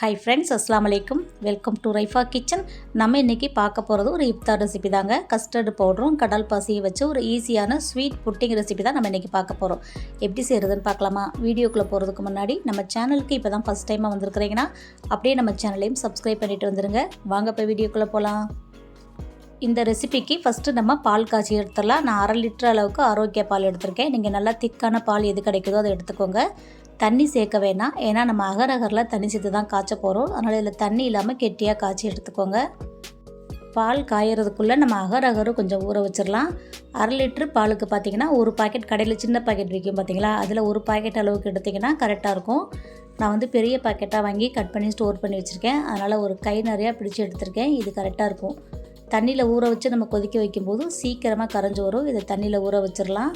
Hi friends அஸ்லாம் வலைக்கும் welcome to Raifa kitchen நம்ம இன்றைக்கி பார்க்க போகிறது ஒரு இப்தார் ரெசிபி தாங்க. கஸ்டர்டு பவுடரும் கடல் பாசியை வச்சு ஒரு ஈஸியான ஸ்வீட் புட்டிங் ரெசிபி தான் நம்ம இன்றைக்கி பார்க்க போகிறோம் எப்படி செய்கிறதுன்னு பார்க்கலாமா? வீடியோக்குள்ளே போகிறதுக்கு முன்னாடி நம்ம சேனலுக்கு இப்போ தான் ஃபஸ்ட் டைமாக வந்திருக்கிறீங்கன்னா அப்படியே நம்ம சேனலையும் சப்ஸ்கிரைப் பண்ணிட்டு வந்துடுங்க வாங்க இப்போ வீடியோக்குள்ளே போகலாம் இந்த ரெசிபிக்கு ஃபஸ்ட்டு நம்ம பால் காய்ச்சி எடுத்துடலாம். நான் அரை லிட்டர் அளவுக்கு ஆரோக்கிய பால் எடுத்திருக்கேன். நீங்கள் நல்லா திக்கான பால் எது கிடைக்குதோ அதை எடுத்துக்கோங்க. தண்ணி சேர்க்க வேணாம். ஏன்னா நம்ம அகரகரில் தண்ணி சேர்த்து தான் காய்ச்ச போகிறோம் அதனால் இதில் தண்ணி இல்லாமல் கெட்டியாக காய்ச்சி எடுத்துக்கோங்க. பால் காயறதுக்குள்ளே நம்ம அகரகரும் கொஞ்சம் ஊற வச்சிடலாம் அரை லிட்ரு பாலுக்கு பார்த்தீங்கன்னா ஒரு பாக்கெட் கடையில் சின்ன பாக்கெட் விற்கும் பார்த்தீங்களா அதில் ஒரு பாக்கெட் அளவுக்கு எடுத்திங்கன்னா கரெக்டாக இருக்கும். நான் வந்து பெரிய பாக்கெட்டாக வாங்கி கட் பண்ணி ஸ்டோர் பண்ணி வச்சுருக்கேன். அதனால் ஒரு கை நிறையா பிடிச்சி எடுத்திருக்கேன். இது கரெக்டாக இருக்கும். தண்ணியில் ஊற வச்சு நம்ம கொதிக்க வைக்கும்போது சீக்கிரமாக கரைஞ்சி வரும். இதை தண்ணியில் ஊற வச்சிடலாம்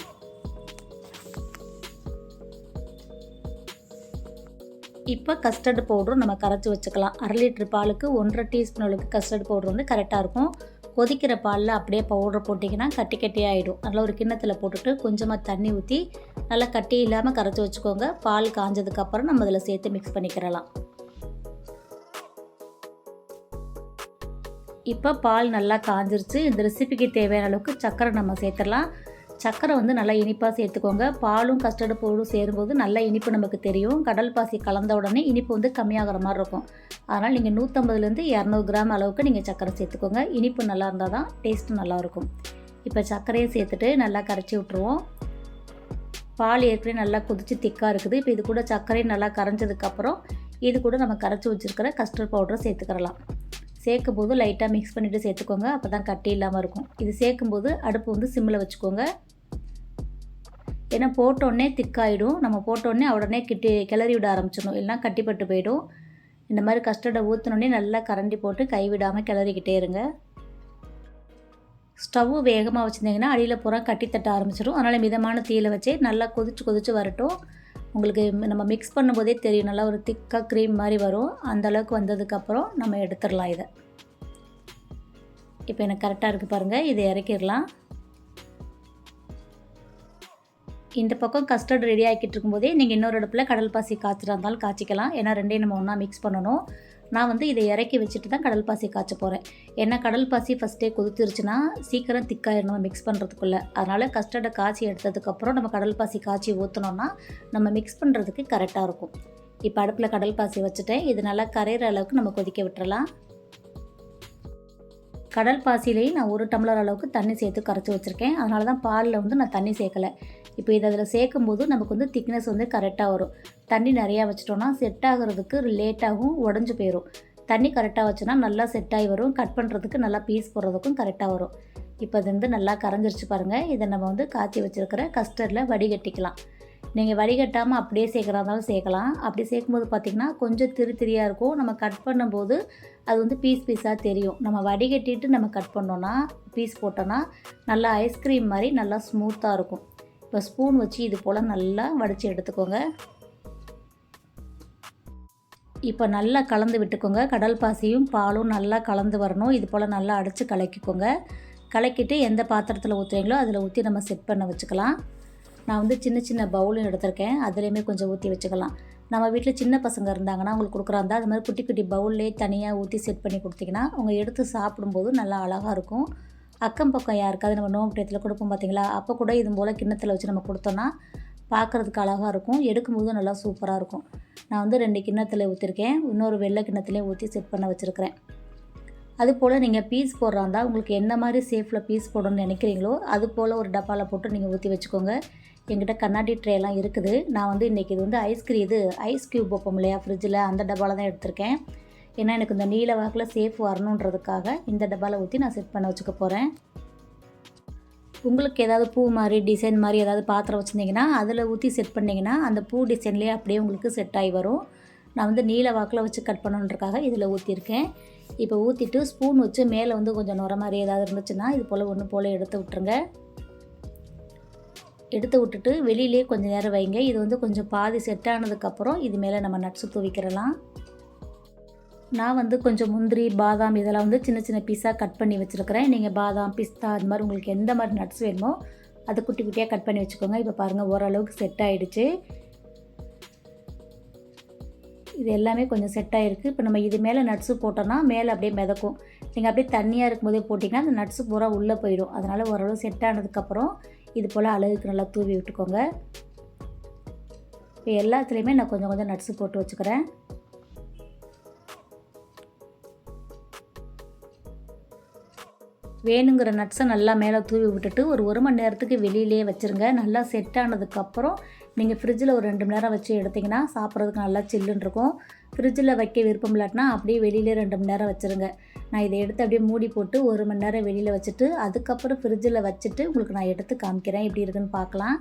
இப்போ கஸ்டர்டு பவுடரும் நம்ம கரைச்சி வச்சுக்கலாம். அரை லிட்டர் பாலுக்கு ஒன்றரை டீஸ்பூன் அளவுக்கு கஸ்டர்டு பவுடர் வந்து கரெக்டாக இருக்கும். கொதிக்கிற பாலில் அப்படியே பவுடர் போட்டிங்கன்னா கட்டி கட்டி ஆகிடும் அதில் ஒரு கிண்ணத்தில் போட்டுட்டு கொஞ்சமாக தண்ணி ஊற்றி நல்லா கட்டி இல்லாமல் கரைச்சி வச்சுக்கோங்க. பால் காஞ்சதுக்கப்புறம் நம்ம அதில் சேர்த்து மிக்ஸ் பண்ணிக்கிறலாம். இப்போ பால் நல்லா காஞ்சிருச்சு. இந்த ரெசிபிக்கு தேவையான அளவுக்கு சர்க்கரை நம்ம சேர்த்துடலாம். சர்க்கரை வந்து நல்லா இனிப்பாக சேர்த்துக்கோங்க. பாலும் கஸ்டர்டு போடும் சேரும்போது நல்லா இனிப்பு நமக்கு தெரியும். கடல் பாசி கலந்த உடனே இனிப்பு வந்து கம்மியாகிற மாதிரி இருக்கும். அதனால் நீங்கள் நூற்றம்பதுலேருந்து இரநூறு கிராம் அளவுக்கு நீங்கள் சர்க்கரை சேர்த்துக்கோங்க. இனிப்பு நல்லா இருந்தால் தான் டேஸ்ட்டும் நல்லாயிருக்கும் இப்போ சர்க்கரையை சேர்த்துட்டு நல்லா கரைச்சி விட்ருவோம் பால் ஏற்கனவே நல்லா கொதித்து திக்காக இருக்குது. இப்போ இது கூட சர்க்கரையும் நல்லா கரைஞ்சதுக்கப்புறம் இது கூட நம்ம கரைச்சி வச்சுருக்கிற கஸ்டர்ட் பவுடரை சேர்த்துக்கிறலாம். சேர்க்கும் போது லைட்டாக மிக்ஸ் பண்ணிவிட்டு சேர்த்துக்கோங்க. அப்போ தான் கட்டி இல்லாமல் இருக்கும். இது சேர்க்கும்போது அடுப்பு வந்து சிம்மில் வச்சுக்கோங்க. ஏன்னா போட்டோடனே திக்காயிடும். நம்ம போட்டோடனே உடனே கிட்டி கிளறி விட ஆரம்பிச்சிடணும். இல்லைனா கட்டிப்பட்டு போயிடும். இந்த மாதிரி கஸ்டர்டை ஊற்றினோடனே நல்லா கரண்டி போட்டு கைவிடாமல் கிளறிக்கிட்டே இருங்க. ஸ்டவ்வு வேகமாக வச்சுருந்தீங்கன்னா அடியில் பூரா கட்டி தட்ட ஆரம்பிச்சிடும் அதனால் மிதமான தீயில் வச்சு நல்லா கொதிச்சு கொதிச்சு வரட்டும். உங்களுக்கு நம்ம மிக்ஸ் பண்ணும்போதே தெரியும். நல்லா ஒரு திக்காக க்ரீம் மாதிரி வரும். அந்தளவுக்கு வந்ததுக்கப்புறம் நம்ம எடுத்துடலாம் இதை. இப்போ எனக்கு கரெக்டாக இருக்குது பாருங்கள் இதை இறக்கிடலாம். இந்த பக்கம் கஸ்டர்ட் ரெடி ஆகிக்கிட்டு இருக்கும்போதே நீங்கள் இன்னொரு அடுப்பில் கடல் பாசி காய்ச்சிட்டு இருந்தாலும் காய்ச்சிக்கலாம். ஏன்னா ரெண்டையும் நம்ம ஒன்றா மிக்ஸ் பண்ணணும். நான் வந்து இதை இறக்கி வச்சுட்டு தான் கடல் பாசி காய்ச்ச போகிறேன் ஏன்னா கடல் பாசி ஃபஸ்ட்டே கொதிச்சிருச்சுன்னா சீக்கிரம் திக்காயிடணும் மிக்ஸ் பண்ணுறதுக்குள்ளே அதனால் கஸ்டர்டை காய்ச்சி எடுத்ததுக்கப்புறம் நம்ம கடல் பாசி காய்ச்சி ஊற்றினோன்னா நம்ம மிக்ஸ் பண்ணுறதுக்கு கரெக்டாக இருக்கும். இப்போ அடுப்பில் கடல் பாசி வச்சுட்டேன். இது நல்லா கரையிற அளவுக்கு நம்ம கொதிக்க விட்டுறலாம். கடல் பாசிலேயும் நான் ஒரு டம்ளர் அளவுக்கு தண்ணி சேர்த்து கரைச்சி வச்சுருக்கேன். அதனால தான் பாலில் வந்து நான் தண்ணி சேர்க்கலை. இப்போ இதை அதில் சேர்க்கும் போது நமக்கு வந்து திக்னஸ் வந்து கரெக்டாக வரும். தண்ணி நிறையா வச்சிட்டோன்னா செட் ஆகிறதுக்கு லேட்டாகவும் உடஞ்சி போயிடும் தண்ணி கரெக்டாக வச்சோன்னா நல்லா செட் ஆகி வரும். கட் பண்ணுறதுக்கு நல்லா பீஸ் போடுறதுக்கும் கரெக்டாக வரும். இப்போ இது வந்து நல்லா கரைஞ்சிருச்சு பாருங்கள் இதை நம்ம வந்து காய்ச்சி வச்சுருக்கிற கஸ்டர்டில் வடிகட்டிக்கலாம். நீங்கள் வடிகட்டாமல் அப்படியே சேர்க்குறா இருந்தாலும் சேர்க்கலாம். அப்படி சேர்க்கும்போது பார்த்திங்கன்னா கொஞ்சம் திரு திரியாக இருக்கும். நம்ம கட் பண்ணும்போது அது வந்து பீஸ் பீஸாக தெரியும். நம்ம வடிகட்டிட்டு நம்ம கட் பண்ணோன்னா பீஸ் போட்டோன்னா நல்லா ஐஸ்கிரீம் மாதிரி நல்லா ஸ்மூத்தாக இருக்கும். இப்போ ஸ்பூன் வச்சு இது போல் நல்லா வடித்து எடுத்துக்கோங்க. இப்போ நல்லா கலந்து விட்டுக்கோங்க. கடல் பாசியும் பாலும் நல்லா கலந்து வரணும். இது போல் நல்லா அடைச்சி கலக்கிக்கோங்க. கலக்கிட்டு எந்த பாத்திரத்தில் ஊற்றுறீங்களோ அதில் ஊற்றி நம்ம செட் பண்ண வச்சுக்கலாம். நான் வந்து சின்ன சின்ன பவுலும் எடுத்திருக்கேன். அதுலேயுமே கொஞ்சம் ஊற்றி வச்சுக்கலாம். நம்ம வீட்டில் சின்ன பசங்க இருந்தாங்கன்னா அவங்களுக்கு கொடுக்குறாந்தா அது மாதிரி குட்டி குட்டி பவுல்லே தனியாக ஊற்றி செட் பண்ணி கொடுத்தீங்கன்னா அவங்க எடுத்து சாப்பிடும்போது நல்லா அழகாக இருக்கும். அக்கம் பக்கம் யாருக்காவது நம்ம நோம்பு டயத்தில் கொடுப்போம் பார்த்தீங்களா அப்போ கூட இது போல் கிண்ணத்தில் வச்சு நம்ம கொடுத்தோன்னா பார்க்குறதுக்கு அழகாக இருக்கும். எடுக்கும்போது நல்லா சூப்பராக இருக்கும். நான் வந்து ரெண்டு கிண்ணத்தில் ஊற்றிருக்கேன் இன்னொரு வெள்ளை கிண்ணத்துலேயும் ஊற்றி செட் பண்ண வச்சுருக்கிறேன். அது போல் நீங்கள் பீஸ் போடுறாந்தா உங்களுக்கு என்ன மாதிரி சேஃபில் பீஸ் போடணும்னு நினைக்கிறீங்களோ அது போல் ஒரு டப்பாவில் போட்டு நீங்கள் ஊற்றி வச்சுக்கோங்க. எங்கிட்ட கண்ணாடி ட்ரேலாம் இருக்குது. நான் வந்து இன்றைக்கி இது வந்து ஐஸ்கிரீம் இது ஐஸ் க்யூப் வைப்போம் இல்லையா? ஃப்ரிட்ஜில் அந்த டப்பாவில் தான் எடுத்திருக்கேன். ஏன்னா எனக்கு இந்த நீல வாக்கில் சேஃப் வரணுன்றதுக்காக இந்த டப்பாவில் ஊற்றி நான் செட் பண்ண வச்சுக்க போகிறேன் உங்களுக்கு ஏதாவது பூ மாதிரி டிசைன் மாதிரி ஏதாவது பாத்திரம் வச்சுருந்தீங்கன்னா அதில் ஊற்றி செட் பண்ணிங்கன்னா அந்த பூ டிசைன்லேயே அப்படியே உங்களுக்கு செட் ஆகி வரும். நான் வந்து நீல வாக்கில் வச்சு கட் பண்ணணுன்றக்காக இதில் ஊற்றிருக்கேன் இப்போ ஊற்றிட்டு ஸ்பூன் வச்சு மேலே வந்து கொஞ்சம் நுர மாதிரி ஏதாவது இருந்துச்சுன்னா இது போல் ஒன்று போல் எடுத்து விட்டுருங்க. எடுத்து விட்டுட்டு வெளியிலே கொஞ்சம் நேரம் வைங்க. இது வந்து கொஞ்சம் பாதி செட் ஆனதுக்கப்புறம் இது மேலே நம்ம நட்ஸு தூவிக்கிறலாம். நான் வந்து கொஞ்சம் முந்திரி பாதாம் இதெல்லாம் வந்து சின்ன சின்ன பீஸாக கட் பண்ணி வச்சுருக்கிறேன். நீங்கள் பாதாம் பிஸ்தா அது மாதிரி உங்களுக்கு எந்த மாதிரி நட்ஸ் வேணுமோ அது குட்டி குட்டியாக கட் பண்ணி வச்சுக்கோங்க. இப்போ பாருங்கள் ஓரளவுக்கு செட் ஆகிடுச்சு இது எல்லாமே கொஞ்சம் செட் ஆகிருக்கு இப்போ நம்ம இது மேலே நட்ஸு போட்டோன்னா மேலே அப்படியே மிதக்கும். நீங்கள் அப்படியே தண்ணியாக இருக்கும்போதே போட்டிங்கன்னா அந்த நட்ஸு பூரா உள்ளே போயிடும். அதனால் ஓரளவு செட் ஆனதுக்கப்புறம் இது போல் அழகுக்கு நல்லா தூவி விட்டுக்கோங்க. இப்போ எல்லாத்துலேயுமே நான் கொஞ்சம் கொஞ்சம் நட்ஸு போட்டு வச்சுக்கிறேன். வேணுங்கிற நட்ஸை நல்லா மேலே தூவி விட்டுட்டு ஒரு ஒரு மணி நேரத்துக்கு வெளியிலேயே வச்சுருங்க. நல்லா செட் ஆனதுக்கப்புறம் நீங்கள் ஃப்ரிட்ஜில் ஒரு ரெண்டு மணி நேரம் வச்சு எடுத்திங்கன்னா சாப்பிட்றதுக்கு நல்லா சில்லுன்னு இருக்கும். ஃப்ரிட்ஜில் வைக்க விருப்பம் இல்லாட்டினா அப்படியே வெளியிலே ரெண்டு மணி நேரம் வச்சுருங்க. நான் இதை எடுத்து அப்படியே மூடி போட்டு ஒரு மணி நேரம் வெளியில் வச்சுட்டு அதுக்கப்புறம் ஃப்ரிட்ஜில் வச்சுட்டு உங்களுக்கு நான் எடுத்து காமிக்கிறேன். எப்படி இருக்குன்னு பார்க்கலாம்.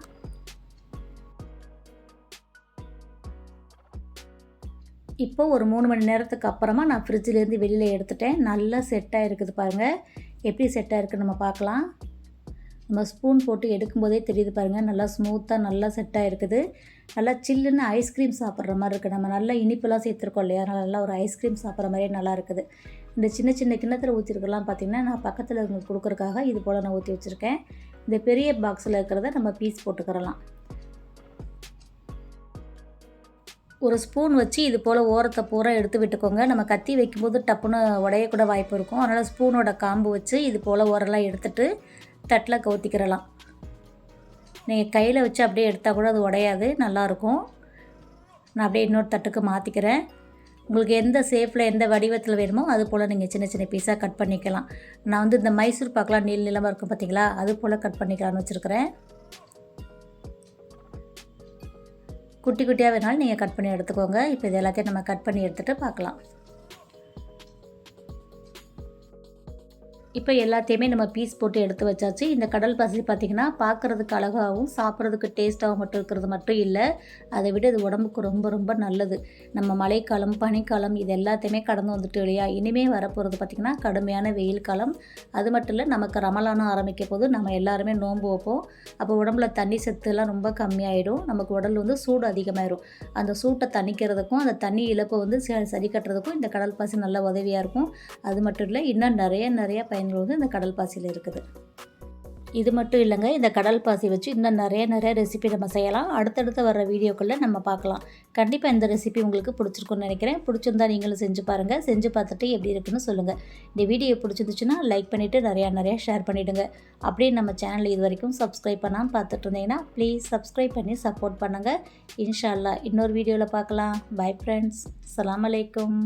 இப்போ ஒரு மூணு மணி நேரத்துக்கு அப்புறமா நான் ஃப்ரிட்ஜிலேருந்து வெளியில் எடுத்துட்டேன். நல்லா செட்டாக இருக்குது பாருங்கள் எப்படி செட்டாக இருக்குன்னு நம்ம பார்க்கலாம். நம்ம ஸ்பூன் போட்டு எடுக்கும்போதே தெரியுது பாருங்கள் நல்லா ஸ்மூத்தாக நல்லா செட்டாக இருக்குது. நல்லா சில்லுன்னு ஐஸ்கிரீம் சாப்பிட்ற மாதிரி இருக்குது நம்ம நல்லா இனிப்பெல்லாம் சேர்த்துருக்கோம் இல்லையா? நல்லா ஒரு ஐஸ்கிரீம் சாப்பிட்ற மாதிரியே நல்லா இருக்குது. இந்த சின்ன சின்ன கிண்ணத்தில் ஊற்றிருக்கலாம் பார்த்திங்கன்னா நான் பக்கத்தில் உங்களுக்கு கொடுக்குறக்காக இது போல் நான் ஊற்றி வச்சுருக்கேன். இந்த பெரிய பாக்ஸில் இருக்கிறத நம்ம பீஸ் போட்டுக்கிறலாம். ஒரு ஸ்பூன் வச்சு இது போல் ஓரத்தை பூரா எடுத்து விட்டுக்கோங்க. நம்ம கத்தி வைக்கும்போது டப்புன்னு உடையக்கூட வாய்ப்பு இருக்கும். அதனால் ஸ்பூனோட காம்பு வச்சு இது போல் ஓரெல்லாம் எடுத்துட்டு தட்டில் கவுத்திக்கிறலாம் நீங்கள் கையில் வச்சு அப்படியே எடுத்தால் கூட அது உடையாது நல்லாயிருக்கும். நான் அப்படியே இன்னொரு தட்டுக்கு மாற்றிக்கிறேன் உங்களுக்கு எந்த ஷேப்பில் எந்த வடிவத்தில் வேணுமோ அது போல் நீங்கள் சின்ன சின்ன பீஸாக கட் பண்ணிக்கலாம். நான் வந்து இந்த மைசூர் பாக்கெலாம் நீள் நிலமாக இருக்கும் பார்த்தீங்களா அது போல் கட் பண்ணிக்கலாம்னு வச்சுருக்கிறேன். குட்டி குட்டியாக வேணாலும் நீங்கள் கட் பண்ணி எடுத்துக்கோங்க. இப்போ இது எல்லாத்தையும் நம்ம கட் பண்ணி எடுத்துகிட்டு பார்க்கலாம். இப்போ எல்லாத்தையுமே நம்ம பீஸ் போட்டு எடுத்து வச்சாச்சு. இந்த கடல் பாசி பார்த்திங்கன்னா பார்க்குறதுக்கு அழகாகவும் சாப்பிட்றதுக்கு டேஸ்ட்டாகவும் மட்டும் இருக்கிறது மட்டும் இல்லை. அதை விட இது உடம்புக்கு ரொம்ப ரொம்ப நல்லது. நம்ம மழைக்காலம் பனிக்காலம் இது எல்லாத்தையுமே கடந்து வந்துட்டு இல்லையா? இனிமேல் வரப்போகிறது பார்த்திங்கன்னா கடுமையான வெயில் காலம். அது மட்டும் இல்லை நமக்கு ரமலானம் ஆரம்பிக்க போது நம்ம எல்லாருமே நோன்பு வைப்போம். அப்போ உடம்புல தண்ணி சத்துலாம் ரொம்ப கம்மியாயிடும். நமக்கு உடல் வந்து சூடு அதிகமாயிடும் அந்த சூட்டை தணிக்கிறதுக்கும் அந்த தண்ணி இழப்பை வந்து சரி கட்டுறதுக்கும் இந்த கடல் பாசி நல்ல உதவியாக இருக்கும். அது மட்டும் இல்லை இன்னும் நிறைய நிறைய பயன் பயன்கள் வந்து இந்த கடல் பாசியில் இருக்குது. இது மட்டும் இல்லைங்க இந்த கடல் பாசி வச்சு இன்னும் நிறைய நிறைய ரெசிபி நம்ம செய்யலாம். அடுத்தடுத்து வர வீடியோக்களில் நம்ம பார்க்கலாம். கண்டிப்பாக இந்த ரெசிபி உங்களுக்கு பிடிச்சிருக்குன்னு நினைக்கிறேன். பிடிச்சிருந்தா நீங்களும் செஞ்சு பாருங்கள் செஞ்சு பார்த்துட்டு எப்படி இருக்குன்னு சொல்லுங்கள் இந்த வீடியோ பிடிச்சிருந்துச்சுன்னா லைக் பண்ணிவிட்டு நிறையா நிறையா ஷேர் பண்ணிவிடுங்க அப்படியே நம்ம சேனல் இது வரைக்கும் சப்ஸ்கிரைப் பண்ணாமல் பார்த்துட்டு இருந்தீங்கன்னா ப்ளீஸ் சப்ஸ்கிரைப் பண்ணி சப்போர்ட் பண்ணுங்கள் இன்ஷால்லா இன்னொரு வீடியோவில் பார்க்கலாம். பை ஃப்ரெண்ட்ஸ் அலாம் அலைக்கும்